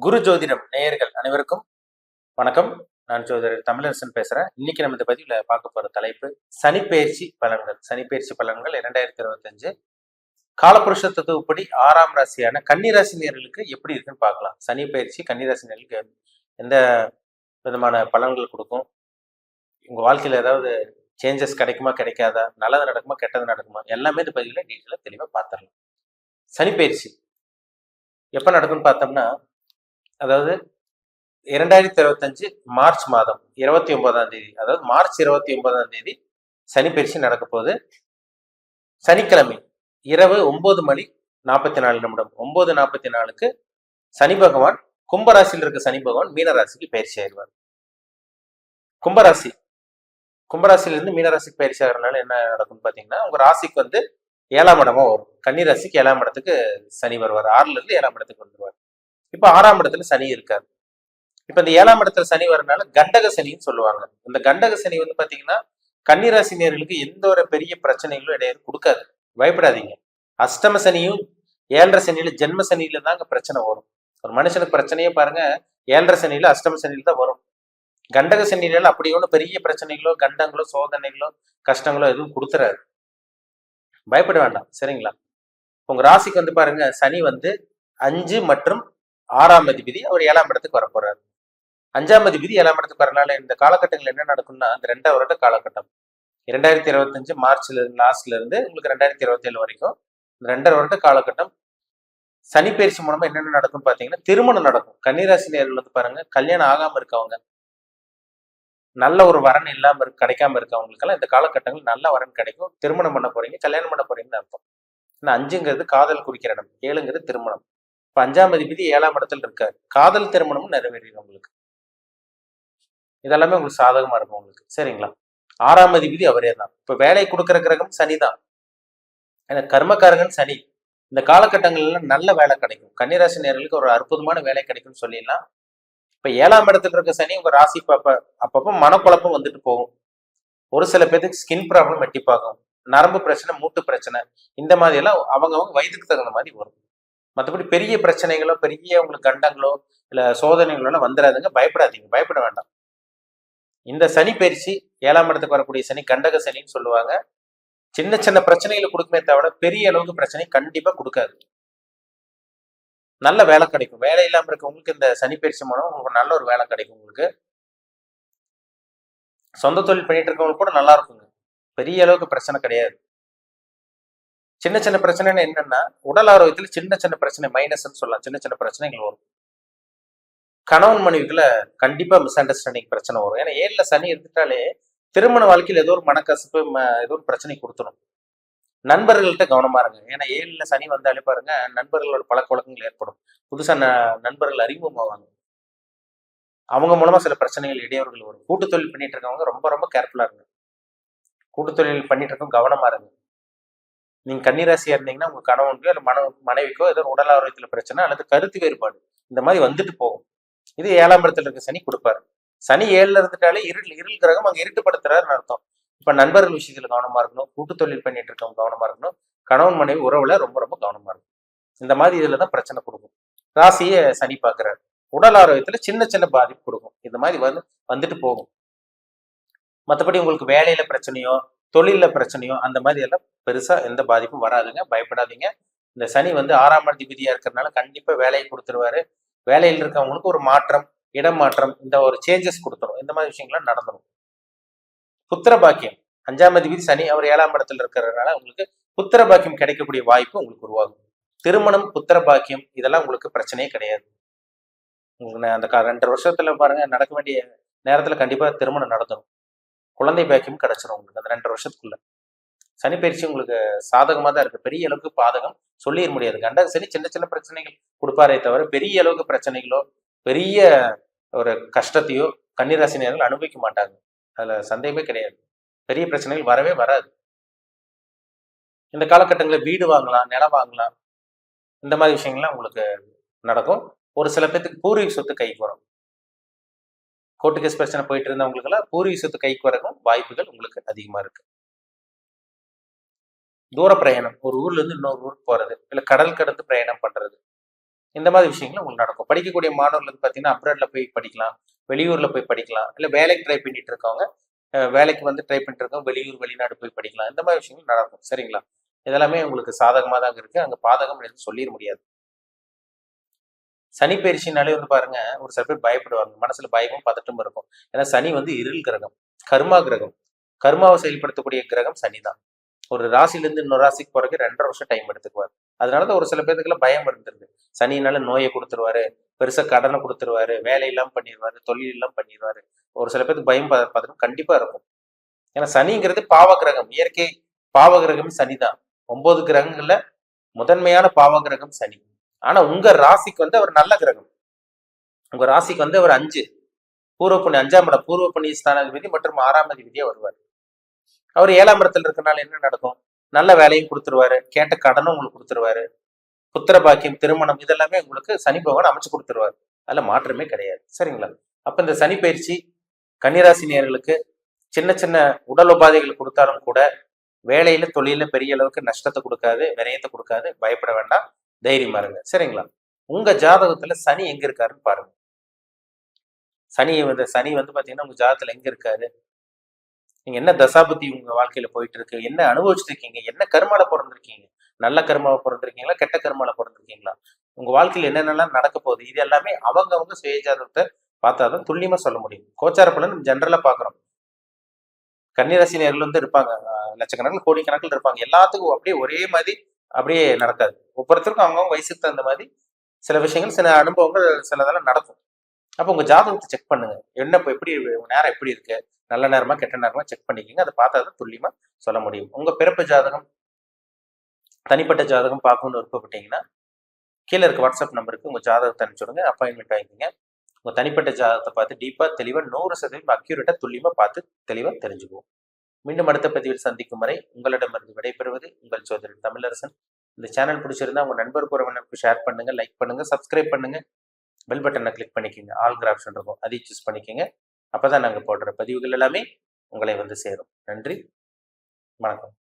குரு ஜோதிடம் நேயர்கள் அனைவருக்கும் வணக்கம். நான் ஜோதிடர் தமிழரசன் பேசுறேன். இன்னைக்கு நம்ம இந்த பதிவுல பார்க்க போற தலைப்பு சனிப்பெயர்ச்சி பலன்கள். சனிப்பெயர்ச்சி பலன்கள் இரண்டாயிரத்தி இருபத்தஞ்சு. காலபுருஷ தத்துவப்படி ஆறாம் ராசியான கன்னிராசி நேர்களுக்கு எப்படி இருக்குன்னு பார்க்கலாம். சனி பயிற்சி கன்னிராசி நேர்களுக்கு எந்த விதமான பலன்கள் கொடுக்கும்? உங்க வாழ்க்கையில ஏதாவது சேஞ்சஸ் கிடைக்குமா கிடைக்காதா? நல்லது நடக்குமா கெட்டது நடக்குமா? எல்லாமே இந்த பதிவுல டீட்டெயிலாக தெளிவாக பார்த்துடலாம். சனிப்பெயர்ச்சி எப்போ நடக்கும்னு பார்த்தோம்னா அதாவது இரண்டாயிரத்தி இருபத்தஞ்சு மார்ச் மாதம் இருபத்தி ஒன்பதாம் தேதி அதாவது மார்ச் இருபத்தி ஒன்பதாம் தேதி சனிப்பயிற்சி நடக்க போகுது. சனிக்கிழமை இரவு ஒன்பது மணி நாற்பத்தி நாலு நிமிடம். ஒன்பது நாற்பத்தி நாலுக்கு சனி பகவான் கும்பராசியில் இருக்க சனி பகவான் மீனராசிக்கு பயிற்சி ஆயிடுவார். கும்பராசி. கும்பராசியிலிருந்து மீனராசிக்கு பயிற்சி ஆகிறதுனால என்ன நடக்கும்னு பார்த்தீங்கன்னா உங்க ராசிக்கு வந்து ஏழாம் இடமா வரும். கன்னிராசிக்கு ஏழாம் இடத்துக்கு சனி வருவார். ஆறுல இருந்து ஏழாம் இடத்துக்கு வந்துருவார். இப்போ ஆறாம் இடத்துல சனி இருக்காரு. இப்போ இந்த ஏழாம் இடத்துல சனி வரனால கண்டக சனின்னு சொல்லுவாங்க. இந்த கண்டக சனி வந்து பாத்தீங்கன்னா கன்னிராசினியர்களுக்கு எந்த ஒரு பெரிய பிரச்சனைகளும் இடையே கொடுக்காது. பயப்படாதீங்க. அஷ்டம சனியும் ஏழரை சனியில ஜென்ம சனியில தாங்க பிரச்சனை வரும். ஒரு மனுஷனுக்கு பிரச்சனையே பாருங்க ஏழரை சனியில அஷ்டம சனியில தான் வரும். கண்டக சனியில அப்படி ஒன்றும் பெரிய பிரச்சனைகளோ கண்டங்களோ சோதனைகளோ கஷ்டங்களோ எதுவும் கொடுத்துறாரு பயப்பட வேண்டாம். சரிங்களா? உங்க ராசிக்கு வந்து பாருங்க சனி வந்து அஞ்சு மற்றும் ஆறாம் அதிபதி அவர் ஏழாம் இடத்துக்கு வர போறாரு. அஞ்சாம் அதிபதி ஏழாம் இடத்துக்கு வரனால இந்த காலகட்டங்கள் என்ன நடக்கும்னா இந்த ரெண்டாவது வருட காலகட்டம். இரண்டாயிரத்தி இருபத்தஞ்சு மார்ச்ல இருந்து லாஸ்ட்ல இருந்து உங்களுக்கு ரெண்டாயிரத்தி இருபத்தி ஏழு வரைக்கும் இந்த ரெண்டரை வருட காலகட்டம். சனி பயிற்சி மூலமா என்னென்ன நடக்கும் பாத்தீங்கன்னா திருமணம் நடக்கும். கன்னிராசி நேர்கள் வந்து பாருங்க கல்யாணம் ஆகாம இருக்கவங்க நல்ல ஒரு வரன் இல்லாம இருக்கு கிடைக்காம இருக்கவங்களுக்கெல்லாம் இந்த காலகட்டங்கள் நல்ல வரன் கிடைக்கும். திருமணம் பண்ண போறீங்க கல்யாணம் பண்ண போறீங்கன்னு அர்த்தம். இந்த அஞ்சுங்கிறது காதல் குறிக்கிற இடம் ஏழுங்கிறது திருமணம். இப்ப அஞ்சாம் அதிபதி ஏழாம் இடத்துல இருக்காரு. காதல் திருமணமும் நிறைவேறிடும் உங்களுக்கு. இதெல்லாமே உங்களுக்கு சாதகமா இருக்கும் உங்களுக்கு. சரிங்களா? ஆறாம் அதிபதி அவரே தான். இப்ப வேலை கொடுக்குற கிரகம் சனி தான். ஏன்னா கர்மக்காரகன் சனி. இந்த காலகட்டங்கள்ல நல்ல வேலை கிடைக்கும். கன்னிராசி நேர்களுக்கு ஒரு அற்புதமான வேலை கிடைக்கும்னு சொல்லிடலாம். இப்ப ஏழாம் இடத்துல இருக்க சனி உங்க ராசி பாப்ப அப்பப்போ மனக்குழப்பம் வந்துட்டு போகும். ஒரு சில பேருக்கு ஸ்கின் ப்ராப்ளம் வெட்டி பார்க்கும். நரம்பு பிரச்சனை மூட்டு பிரச்சனை இந்த மாதிரி எல்லாம் அவங்க அவங்க வயதுக்கு தகுந்த மாதிரி வரும். மற்றபடி பெரிய பிரச்சனைகளோ பெரிய உங்களுக்கு கண்டங்களோ இல்லை சோதனைகளோ எல்லாம் வந்துடாதுங்க பயப்படாதீங்க. பயப்பட வேண்டாம். இந்த சனி பயிற்சி ஏழாம் இடத்துக்கு வரக்கூடிய சனி கண்டக சனின்னு சொல்லுவாங்க. சின்ன சின்ன பிரச்சனைகளை கொடுக்குமே தவிர பெரிய அளவுக்கு பிரச்சனை கண்டிப்பா கொடுக்காது. நல்ல வேலை கிடைக்கும். வேலை இல்லாம இருக்கவங்களுக்கு இந்த சனி பயிற்சி மூலம் உங்களுக்கு நல்ல ஒரு வேலை கிடைக்கும் உங்களுக்கு. சொந்த தொழில் பண்ணிட்டு இருக்கவங்களுக்கு கூட நல்லா இருக்குங்க. பெரிய அளவுக்கு பிரச்சனை கிடையாது. சின்ன சின்ன பிரச்சனைன்னு என்னன்னா உடல் ஆரோக்கியத்துல சின்ன சின்ன பிரச்சனை மைனஸ்ன்னு சொல்லலாம். சின்ன சின்ன பிரச்சனைகள் வரும். கணவன் மனைவிக்குள்ள கண்டிப்பா மிஸ் அண்டர்ஸ்டாண்டிங் பிரச்சனை வரும். ஏன்னா ஏழுல சனி இருந்துட்டாலே திருமண வாழ்க்கையில் ஏதோ ஒரு மனக்கசப்பு ம- ஏதோ ஒரு பிரச்சனை கொடுத்துரும். நண்பர்கள்ட்ட கவனமா இருங்க. ஏன்னா ஏழுல சனி வந்தாலே பாருங்க நண்பர்களோட பழக்க வழக்கங்கள் ஏற்படும். புதுசா ந- நண்பர்கள் அறிமுகமாவாங்க. அவங்க மூலமா சில பிரச்சனைகள் இடையூறுகள் வரும். கூட்டுத்தொழில் பண்ணிட்டு இருக்கவங்க ரொம்ப ரொம்ப கேர்ஃபுல்லா இருங்க. கூட்டுத்தொழில் பண்ணிட்டு இருக்கவங்க கவனமா இருங்க. நீங்க கன்னிராசியா இருந்தீங்கன்னா உங்க கணவனுக்கோ இல்ல மன மனைவிக்கோ ஏதோ உடல் ஆரோக்கியத்துல பிரச்சனை அல்லது கருத்து வேறுபாடு. இந்த மாதிரி வந்துட்டு போகும். இது ஏழாம் இடத்துல இருக்க சனி கொடுப்பாரு. சனி ஏழுல இருந்துட்டாலே இருள் இருள் கிரகம் அங்க இருட்டுப்படுத்துறாருன்னு அர்த்தம். இப்ப நண்பர்கள் விஷயத்துல கவனமா இருக்கணும். கூட்டு தொழில் பண்ணிட்டு இருக்கவங்க கவனமா இருக்கணும். கணவன் மனைவி உறவுல ரொம்ப ரொம்ப கவனமா இருக்கும் இந்த மாதிரி இதுல தான் பிரச்சனை கொடுக்கும். ராசியை சனி பாக்குறாரு. உடல் ஆரோக்கியத்துல சின்ன சின்ன பாதிப்பு கொடுக்கும். இந்த மாதிரி வந்து வந்துட்டு போகும். மற்றபடி உங்களுக்கு வேலையில பிரச்சனையோ தொழிலில் பிரச்சனையோ அந்த மாதிரி எல்லாம் பெருசாக எந்த பாதிப்பும் வராதுங்க. பயப்படாதீங்க. இந்த சனி வந்து ஆறாம் அதிபதியா இருக்கிறதுனால கண்டிப்பாக வேலையை கொடுத்துருவாரு. வேலையில் இருக்கவங்களுக்கு ஒரு மாற்றம் இடம் மாற்றம் இந்த ஒரு சேஞ்சஸ் கொடுத்துரும். இந்த மாதிரி விஷயங்கள்லாம் நடந்துடும் புத்திர பாக்கியம். அஞ்சாம் அதிபதி சனி அவர் ஏழாம் இடத்துல இருக்கிறதுனால உங்களுக்கு புத்திர பாக்கியம் கிடைக்கக்கூடிய வாய்ப்பு உங்களுக்கு உருவாகும். திருமணம் புத்திர பாக்கியம் இதெல்லாம் உங்களுக்கு பிரச்சனையே கிடையாது. உங்களுக்கு அந்த க- ரெண்டரை வருஷத்துல பாருங்க நடக்க வேண்டிய நேரத்துல கண்டிப்பா திருமணம் நடந்துடும் குழந்தை பாக்கியம் கிடைச்சிடும் உங்களுக்கு. அந்த ரெண்டு வருஷத்துக்குள்ள. சனி பயிற்சி உங்களுக்கு சாதகமாக தான் இருக்கு. பெரிய அளவுக்கு பாதகம் சொல்லிட முடியாது. கண்டக சனி சின்ன சின்ன பிரச்சனைகள் கொடுப்பாரே தவிர பெரிய அளவுக்கு பிரச்சனைகளோ பெரிய ஒரு கஷ்டத்தையோ கன்னிராசினியர்கள் அனுபவிக்க மாட்டாங்க. அதுல சந்தேகமே கிடையாது. பெரிய பிரச்சனைகள் வரவே வராது. இந்த காலகட்டங்களில் வீடு வாங்கலாம் நிலம் வாங்கலாம். இந்த மாதிரி விஷயங்கள்லாம் உங்களுக்கு நடக்கும். ஒரு சில பேர்த்துக்கு பூர்வீக சொத்து கைக்கு வரும். கோர்ட்டு கேஸ் பிரச்சனை போயிட்டு இருந்தவங்களுக்கெல்லாம் பூர்வீக சொத்து கைக்கு வரவும் வாய்ப்புகள் உங்களுக்கு அதிகமா இருக்கு. தூர பிரயாணம். ஒரு ஊர்ல இருந்து இன்னொரு ஊருக்கு போறது இல்லை கடல் கடந்து பிரயாணம் பண்றது. இந்த மாதிரி விஷயங்கள் உங்களுக்கு நடக்கும். படிக்கக்கூடிய மாணவர்கள் வந்து பார்த்தீங்கன்னா அப்ராட்ல போய் படிக்கலாம் வெளியூர்ல போய் படிக்கலாம் இல்லை வேலைக்கு ட்ரை பண்ணிட்டு இருக்கவங்க வேலைக்கு வந்து ட்ரை பண்ணிட்டு இருக்கோம் வெளியூர் வெளிநாடு போய் படிக்கலாம். இந்த மாதிரி விஷயங்கள் நடக்கும். சரிங்களா? இதெல்லாமே உங்களுக்கு சாதகமாக தான் இருக்கு. அங்கே பாதகம் எதுவும் சொல்லிட முடியாது. சனி பயிற்சினாலே வந்து பாருங்க ஒரு சில பேர் பயப்படுவாங்க. மனசுல பயமும் பதட்டமும் இருக்கும். ஏன்னா சனி வந்து இருள் கிரகம் கர்மா கிரகம். கர்மாவை செயல்படுத்தக்கூடிய கிரகம் சனி தான் ஒரு ராசிலேருந்து இன்னொரு ராசிக்கு போறதுக்கு ரெண்டரை வருஷம் டைம் எடுத்துக்குவார். அதனால தான் ஒரு சில பேர்த்துக்குலாம் பயம் இருந்துருது சனினால நோயை கொடுத்துருவாரு பெருசா கடனை கொடுத்துருவாரு வேலையெல்லாம் பண்ணிடுவாரு தொழில் எல்லாம் பண்ணிடுவாரு ஒரு சில பேருக்கு பயம் பத- பதட்டம் கண்டிப்பா இருக்கும். ஏன்னா சனிங்கிறது பாவ கிரகம். இயற்கை பாவ கிரகம் சனி தான் ஒன்பது கிரகங்கள்ல முதன்மையான பாவ கிரகம் சனி. ஆனா உங்க ராசிக்கு வந்து அவர் நல்ல கிரகம். உங்க ராசிக்கு வந்து அவர் அஞ்சு. பூர்வ புண்ணி அஞ்சாம் இடம் பூர்வ புண்ணிய ஸ்தானாதிபதி மற்றும் ஆறாம் அதிபதியா வருவார். அவர் ஏழாம் இடத்துல இருக்கனால என்ன நடக்கும்? நல்ல வேலையும் கொடுத்துருவாரு. கேட்ட கடனும் உங்களுக்கு கொடுத்துருவாரு. புத்திர பாக்கியம் திருமணம் இதெல்லாமே உங்களுக்கு சனி பகவான் அமைச்சு கொடுத்துருவாரு. அதுல மாற்றமே கிடையாது. சரிங்களா? அப்ப இந்த சனி பயிற்சி கன்னிராசி நேர்களுக்கு சின்ன சின்ன உடல் உபாதைகள் கொடுத்தாலும் கூட வேலையில தொழில பெரிய அளவுக்கு நஷ்டத்தை கொடுக்காது விரயத்தை கொடுக்காது. பயப்பட வேண்டாம். தைரியமா இருங்க. சரிங்களா? உங்க ஜாதகத்துல சனி எங்க இருக்காருன்னு பாருங்க. சனி வந்து சனி வந்து பாத்தீங்கன்னா உங்க ஜாதகத்துல எங்க இருக்காரு? நீங்க என்ன தசாபத்தி உங்க வாழ்க்கையில போயிட்டு இருக்கு என்ன அனுபவிச்சிருக்கீங்க என்ன கருமால பிறந்திருக்கீங்க? நல்ல கருமாவை பிறந்திருக்கீங்களா? கெட்ட கருமால பிறந்திருக்கீங்களா? உங்க வாழ்க்கையில என்னென்னலாம் நடக்க போகுது? இது எல்லாமே அவங்க சுய ஜாதகத்தை பார்த்தாதான் துல்லியமா சொல்ல முடியும். கோச்சார பலன் ஜென்ரலா பாக்குறோம். கன்னிராசி நேர்கள் வந்து இருப்பாங்க. லட்சக்கணக்கில் கோடிக்கணக்கில் இருப்பாங்க. எல்லாத்துக்கும் அப்படியே ஒரே மாதிரி அப்படியே நடக்காது. ஒவ்வொருத்தருக்கும் அவங்கவுங்க வயசுக்கு தகுந்த மாதிரி சில விஷயங்கள் சில அனுபவங்கள் சிலதெல்லாம் நடக்கும். அப்போ உங்க ஜாதகத்தை செக் பண்ணுங்க. என்ன இப்போ எப்படி நேரம் எப்படி இருக்கு? நல்ல நேரமா கெட்ட நேரமா செக் பண்ணிக்கோங்க. அதை பார்த்தா தான் துல்லியமா சொல்ல முடியும். உங்க பிறப்பு ஜாதகம் தனிப்பட்ட ஜாதகம் பார்க்கணும்னு விருப்பப்பட்டீங்கன்னா கீழே இருக்க வாட்ஸ்அப் நம்பருக்கு உங்க ஜாதகத்தை அனுப்பிச்சுடுங்க அப்பாயின்மெண்ட் வாங்கிக்கோங்க. உங்க தனிப்பட்ட ஜாதகத்தை பார்த்து டீப்பா தெளிவா நூறு சதவீதம் அக்யூரேட்டா துல்லியமா பார்த்து தெளிவா தெரிஞ்சுக்குவோம். மீண்டும் அடுத்த பதிவில் சந்திக்கும் வரை உங்களிடமிருந்து விடைபெறுவது உங்கள் சோதரன் தமிழரசன். இந்த சேனல் பிடிச்சிருந்தா உங்க நண்பர் உறவினருக்கு ஷேர் பண்ணுங்க லைக் பண்ணுங்க சப்ஸ்கிரைப் பண்ணுங்க. பெல் பட்டனை கிளிக் பண்ணிக்கோங்க. ஆல் கிராப்ஷன் இருக்கும். அதையும் சூஸ் பண்ணிக்கோங்க. அப்பதான் நாங்கள் போடுற பதிவுகள் எல்லாமே உங்களை வந்து சேரும். நன்றி. வணக்கம்.